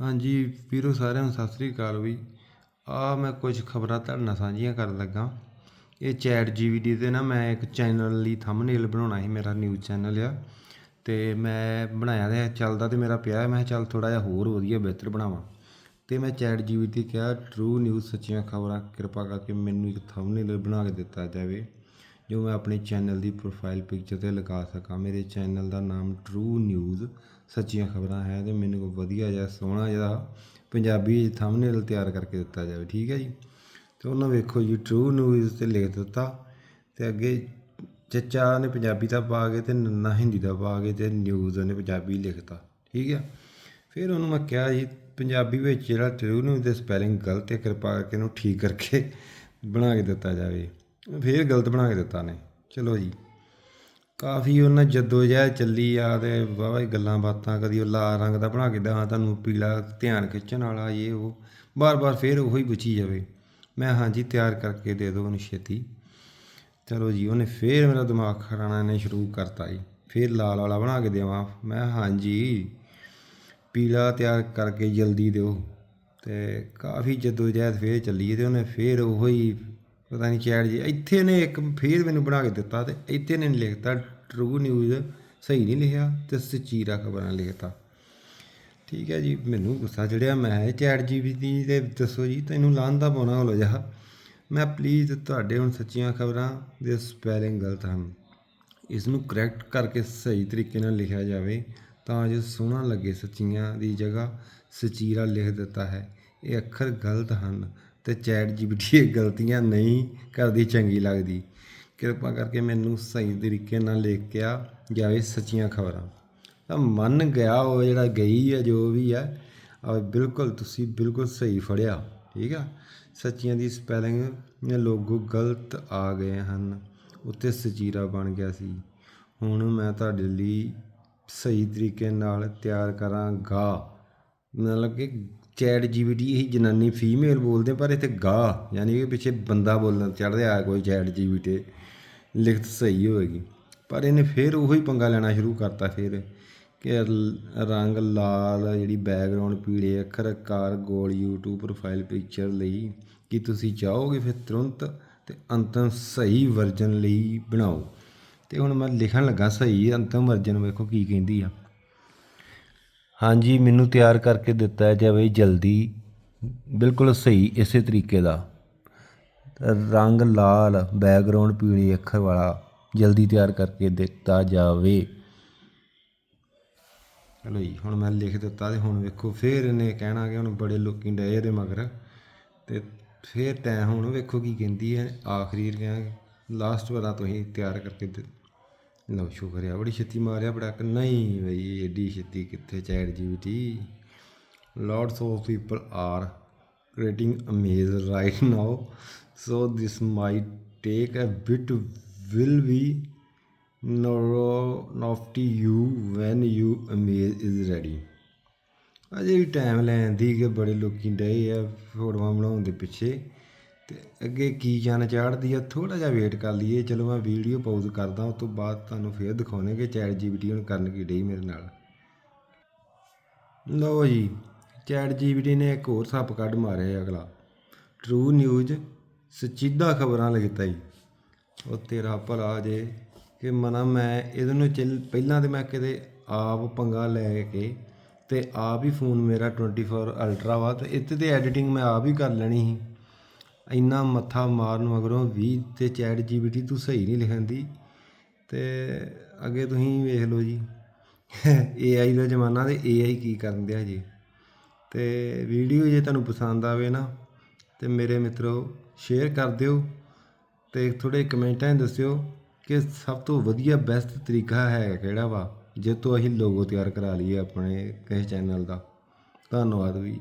ਹਾਂਜੀ ਵੀਰੋ ਸਾਰਿਆਂ ਨੂੰ ਸਤਿ ਸ੍ਰੀ ਅਕਾਲ ਵੀ ਆ ਮੈਂ ਕੁਝ ਖਬਰਾਂ ਤੁਹਾਡੇ ਨਾਲ ਸਾਂਝੀਆਂ ਕਰਨ ਲੱਗਾ। ਇਹ ਚੈਟ ਜੀਪੀਟੀ ਤੇ ਨਾ ਮੈਂ ਇੱਕ ਚੈਨਲ ਲਈ ਥੰਬਨੇਲ ਬਣਾਉਣਾ ਸੀ, ਮੇਰਾ ਨਿਊਜ਼ ਚੈਨਲ ਆ। ਤੇ ਮੈਂ ਬਣਾਇਆ ਤੇ ਚੱਲਦਾ ਤੇ ਮੇਰਾ ਪਿਆ, ਮੈਂ ਕਿਹਾ ਚੱਲ ਥੋੜਾ ਜਿਹਾ ਹੋਰ ਵਧੀਆ, ਬਿਹਤਰ ਬਣਾਵਾਂ। ਤੇ ਮੈਂ ਚੈਟ ਜੀਪੀਟੀ ਕਿਹਾ ਟਰੂ ਨਿਊਜ਼ ਸੱਚੀਆਂ ਖਬਰਾਂ, ਕਿਰਪਾ ਕਰਕੇ ਮੈਨੂੰ ਇੱਕ ਥੰਬਨੇਲ ਬਣਾ ਕੇ ਦਿੱਤਾ ਜਾਵੇ। ਜੋ ਮੈਂ ਆਪਣੇ ਚੈਨਲ ਦੀ ਪ੍ਰੋਫਾਈਲ ਪਿਕਚਰ ਤੇ ਲਗਾ ਸਕਾਂ। ਮੇਰੇ ਚੈਨਲ ਦਾ ਨਾਮ ਟਰੂ ਨਿਊਜ਼ ਸੱਚੀਆਂ ਖਬਰਾਂ ਹੈ ਤੇ ਮੈਨੂੰ ਵਧੀਆ ਜਿਹਾ, ਸੋਹਣਾ ਜਿਹਾ ਪੰਜਾਬੀ ਥੰਬਨੇਲ ਤਿਆਰ ਕਰਕੇ ਦਿੱਤਾ ਜਾਵੇ, ਠੀਕ ਹੈ ਜੀ? ਤੇ ਉਹਨਾਂ ਵੇਖੋ ਜੀ ਟਰੂ ਨਿਊਜ਼ ਤੇ ਲਿਖ ਦਿੱਤਾ ਤੇ ਅੱਗੇ ਚੱਚਾ ਨੇ ਪੰਜਾਬੀ ਦਾ ਪਾ ਕੇ ਤੇ ਨੰਨਾ ਹਿੰਦੀ ਦਾ ਪਾ ਕੇ ਤੇ ਨਿਊਜ਼ ਉਹਨੇ ਪੰਜਾਬੀ ਲਿਖਤਾ ਠੀਕ ਹੈ? ਫਿਰ ਉਹਨੂੰ ਮੈਂ ਕਿਹਾ ਜੀ, ਪੰਜਾਬੀ ਵਿੱਚ ਜਿਹੜਾ ਟਰੂ ਨਿਊਜ਼ ਦੇ ਸਪੈਲਿੰਗ ਗਲਤ ਹੈ, ਕਿਰਪਾ ਕਰਕੇ ਇਹਨੂੰ ਠੀਕ ਕਰਕੇ ਬਣਾ ਕੇ ਦਿੱਤਾ ਜਾਵੇ। ਫਿਰ ਗਲਤ ਬਣਾ ਕੇ ਦਿੱਤਾ ਨੇ। ਚਲੋ ਜੀ। ਕਾਫੀ ਉਹਨਾਂ ਜੱਦੋ ਜਹਿਦ ਚੱਲੀ ਆ ਤੇ ਵਾਵਾ ਗੱਲਾਂ ਬਾਤਾਂ ਕਦੀ ਉਹ ਲਾਲ ਰੰਗ ਦਾ ਬਣਾ ਕੇ ਦਾਂ ਤੁਹਾਨੂੰ ਪੀਲਾ ਧਿਆਨ ਖਿੱਚਣ ਵਾਲਾ ਇਹ ਉਹ। ਬਾਰ-ਬਾਰ ਫੇਰ ਉਹੀ ਪੁੱਛੀ ਜਾਵੇ। ਮੈਂ ਹਾਂਜੀ ਤਿਆਰ ਕਰਕੇ ਦੇ ਦਿਓ ਉਹਨੂੰ ਛੇਤੀ। ਚਲੋ ਜੀ, ਉਹਨੇ ਫੇਰ ਮੇਰਾ ਦਿਮਾਗ ਖਰਾਣਾ ਨੇ ਸ਼ੁਰੂ ਕਰਤਾ ਜੀ। ਫੇਰ ਲਾਲ ਵਾਲਾ ਬਣਾ ਕੇ ਦੇਵਾਂ। ਮੈਂ ਹਾਂਜੀ ਪੀਲਾ ਤਿਆਰ ਕਰਕੇ ਜਲਦੀ ਦਿਓ। ਤੇ ਕਾਫੀ ਜੱਦੋ ਜਹਿਦ ਫੇਰ ਚੱਲੀ ਤੇ ਉਹਨੇ ਫੇਰ ਉਹੀ ਪਤਾ ਨਹੀਂ ਚੈਟ ਜੀ ਇੱਥੇ ਨੇ ਇੱਕ ਫੇਰ ਮੈਨੂੰ ਬਣਾ ਕੇ ਦਿੱਤਾ ਤੇ ਇੱਥੇ ਨੇ ਲਿਖਤਾ ਟਰੂ ਨਿਊਜ਼ ਸਹੀ ਨਹੀਂ ਲਿਖਿਆ ਤੇ ਸਚੀਰਾ ਖਬਰਾਂ ਲਿਖਤਾ। ਠੀਕ ਹੈ ਜੀ, ਮੈਨੂੰ ਗੁੱਸਾ ਚੜਿਆ, ਮੈਂ ਚੈਟ ਜੀਪੀਟੀ ਤੇ ਦੱਸੋ ਜੀ, ਤੈਨੂੰ ਲਾਂਦਾ ਪਾਉਣਾ ਹੋ ਜਾ ਮੈਂ ਪਲੀਜ਼ ਤੁਹਾਡੇ ਹੁਣ ਸੱਚੀਆਂ ਖਬਰਾਂ ਦੇ ਸਪੈਲਿੰਗ ਗਲਤ ਹਨ। ਇਸ ਨੂੰ ਕਰੈਕਟ ਕਰਕੇ ਸਹੀ ਤਰੀਕੇ ਨਾਲ ਲਿਖਿਆ ਜਾਵੇ ਤਾਂ ਜੋ ਸੋਹਣਾ ਲੱਗੇ ਸੱਚੀਆਂ ਦੀ ਜਗ੍ਹਾ ਸਚੀਰਾ ਲਿਖ ਦਿੱਤਾ ਹੈ। ਇਹ ਅੱਖਰ ਗਲਤ ਹਨ। ਤੇ ਚੈਟ ਜੀਪੀਟੀ ਇਹ ਗਲਤੀਆਂ ਨਹੀਂ ਕਰਦੀ, ਚੰਗੀ ਲੱਗਦੀ। ਕਿਰਪਾ ਕਰਕੇ ਮੈਨੂੰ ਸਹੀ ਤਰੀਕੇ ਨਾਲ ਲਿਖਿਆ ਜਾਵੇ ਸੱਚੀਆਂ ਖਬਰਾਂ। ਤਾਂ ਮੰਨ ਗਿਆ ਉਹ ਜਿਹੜਾ ਗਈ ਹੈ ਜੋ ਵੀ ਹੈ ਆ ਬਿਲਕੁਲ ਤੁਸੀਂ ਬਿਲਕੁਲ ਸਹੀ ਫੜਿਆ, ਠੀਕ ਆ? ਸੱਚੀਆਂ ਦੀ ਸਪੈਲਿੰਗ ਨੇ ਲੋਗੋ ਗਲਤ ਆ ਗਏ ਹਨ, ਉੱਤੇ ਸਚੀਰਾ ਬਣ ਗਿਆ ਸੀ। ਹੁਣ ਮੈਂ ਤੁਹਾਡੇ ਲਈ ਸਹੀ ਤਰੀਕੇ ਨਾਲ ਤਿਆਰ ਕਰਾਂਗਾ। ਮਤਲਬ ਕਿ ਚੈਟ ਜੀਪੀਟੀ ਇਹ ਜਨਾਨੀ ਫੀਮੇਲ ਬੋਲਦੇ, ਪਰ ਇੱਥੇ ਗਾ ਯਾਨੀ ਕਿ ਪਿੱਛੇ ਬੰਦਾ ਬੋਲਣ ਚੜ੍ਹਦੇ ਆ ਕੋਈ ਚੈਟ ਜੀਪੀਟੀ, ਲਿਖਤ ਸਹੀ ਹੋਏਗੀ। ਪਰ ਇਹਨੇ ਫਿਰ ਉਹੀ ਪੰਗਾ ਲੈਣਾ ਸ਼ੁਰੂ ਕਰਤਾ ਫਿਰ, ਕਿ ਰੰਗ ਲਾਲ, ਜਿਹੜੀ ਬੈਕਗ੍ਰਾਉਂਡ ਪੀਲੇ ਅੱਖਰ ਕਾਰ ਗੋਲ, YouTube ਪ੍ਰੋਫਾਈਲ ਪਿਕਚਰ ਲਈ, ਕਿ ਤੁਸੀਂ ਚਾਹੋਗੇ ਫਿਰ ਤੁਰੰਤ ਤੇ ਅੰਤਮ ਸਹੀ ਵਰਜਨ ਲਈ ਬਣਾਓ? ਤੇ ਹੁਣ ਮੈਂ ਲਿਖਣ ਲੱਗਾ ਸਹੀ ਅੰਤਮ ਵਰਜਨ ਵੇਖੋ ਕੀ ਕਹਿੰਦੀ ਆ। ਹਾਂਜੀ, ਮੈਨੂੰ ਤਿਆਰ ਕਰਕੇ ਦਿੱਤਾ ਜਾਵੇ ਜਲਦੀ, ਬਿਲਕੁਲ ਸਹੀ ਇਸੇ ਤਰੀਕੇ ਦਾ। ਰੰਗ ਲਾਲ ਬੈਕਗ੍ਰਾਉਂਡ ਪੀਲੇ ਅੱਖਰ ਵਾਲਾ ਜਲਦੀ ਤਿਆਰ ਕਰਕੇ ਦਿੱਤਾ ਜਾਵੇ। ਚਲੋ ਜੀ, ਹੁਣ ਮੈਂ ਲਿਖ ਦਿੱਤਾ ਤੇ ਹੁਣ ਵੇਖੋ, ਫੇਰ ਇਹਨੇ ਕਹਿਣਾ ਕਿ ਹੁਣ ਬੜੇ ਲੋਕੀ ਡਏ ਇਹਦੇ ਮਗਰ। ਤੇ ਫੇਰ ਤੈਂ ਹੁਣ ਵੇਖੋ ਕੀ ਕਹਿੰਦੀ ਹੈ, ਆਖਰੀ ਰਿਹਾ ਲਾਸਟ ਵਾਲਾ ਤੁਸੀਂ ਤਿਆਰ ਕਰਕੇ ਦੇ ਲਓ ਸ਼ੁਕਰੀਆ ਬੜੀ ਛੇਤੀ ਮਾਰਿਆ ਬੜਾ ਕਿ ਨਹੀਂ ਬਈ ਏਡੀ ਛੇਤੀ ਕਿੱਥੇ chat GPT lots of people are creating a maze right now so this might take a bit will be nofty you when you amaze is ready ਅਜੇ ਵੀ ਟਾਈਮ ਲੈਣ ਦੀ ਕਿ ਬੜੇ ਲੋਕੀ ਡਏ ਆ ਫੋਟੋਆਂ ਬਣਾਉਣ ਦੇ ਪਿੱਛੇ ਤੇ ਅੱਗੇ ਕੀ ਜਾਨ ਚਾੜਦੀ ਆ ਥੋੜਾ ਜਿਹਾ ਵੇਟ ਕਰ ਲਈਏ। ਚਲੋ ਮੈਂ ਵੀਡੀਓ ਪਾਉਜ਼ ਕਰਦਾ, ਉਸ ਤੋਂ ਬਾਅਦ ਤੁਹਾਨੂੰ ਫੇਰ ਦਿਖਾਉਣੇ ਕਿ ਚੈਟ ਜੀਪੀਟੀ ਹੁਣ ਕਰਨ ਕੀ ਡਈ ਮੇਰੇ ਨਾਲ। ਲਓ ਜੀ ਚੈਟ ਜੀਪੀਟੀ ਨੇ ਇੱਕ ਹੋਰ ਸੱਪ ਕੱਢ ਮਾਰਿਆ ਅਗਲਾ। ਟਰੂ ਨਿਊਜ਼ ਸਚੀਦਾ ਖਬਰਾਂ ਲਿਖਤਾ ਜੀ। ਉਹ ਤੇਰਾ ਭਲਾ ਜੇ ਕਿ ਮਨਾ ਮੈਂ ਇਹਦੇ ਨੂੰ ਚੱਲ, ਪਹਿਲਾਂ ਤੇ ਮੈਂ ਕਿਤੇ ਆਪ ਪੰਗਾ ਲੈ ਕੇ ਤੇ ਆਪ ਹੀ ਫੋਨ ਮੇਰਾ 24 ਅਲਟਰਾ ਵਾ ਤੇ ਇੱਥੇ ਤੇ ਐਡੀਟਿੰਗ ਮੈਂ ਆਪ ਹੀ ਕਰ ਲੈਣੀ ਸੀ। ਇੰਨਾ ਮੱਥਾ ਮਾਰਨ ਮਗਰੋਂ ਵੀ ਤੇ ਚੈਟ ਜੀਪੀਟੀ ਤੂੰ ਸਹੀ ਨਹੀਂ ਲਿਖਣ ਦੀ ਤੇ ਅੱਗੇ ਤੁਸੀਂ ਵੇਖ ਲਓ ਜੀ। AI ਦਾ ਜ਼ਮਾਨਾ ਤੇ AI ਕੀ ਕਰਨ ਦਿਆ ਜੀ ਤੇ ਵੀਡੀਓ ਜੇ ਤੁਹਾਨੂੰ ਪਸੰਦ ਆਵੇ ਨਾ, ਤੇ ਮੇਰੇ ਮਿੱਤਰੋ ਸ਼ੇਅਰ ਕਰ ਦਿਓ ਤੇ ਥੋੜੇ ਕਮੈਂਟਾਂ 'ਚ ਦੱਸਿਓ ਕਿ ਸਭ ਤੋਂ ਵਧੀਆ ਬੈਸਟ ਤਰੀਕਾ ਹੈ ਕਿਹੜਾ ਵਾ ਜੇ ਤੋਂ ਅਸੀਂ ਲੋਗੋ ਤਿਆਰ ਕਰਾ ਲਈਏ ਆਪਣੇ ਕਿਸੇ ਚੈਨਲ ਦਾ। ਧੰਨਵਾਦ ਵੀ।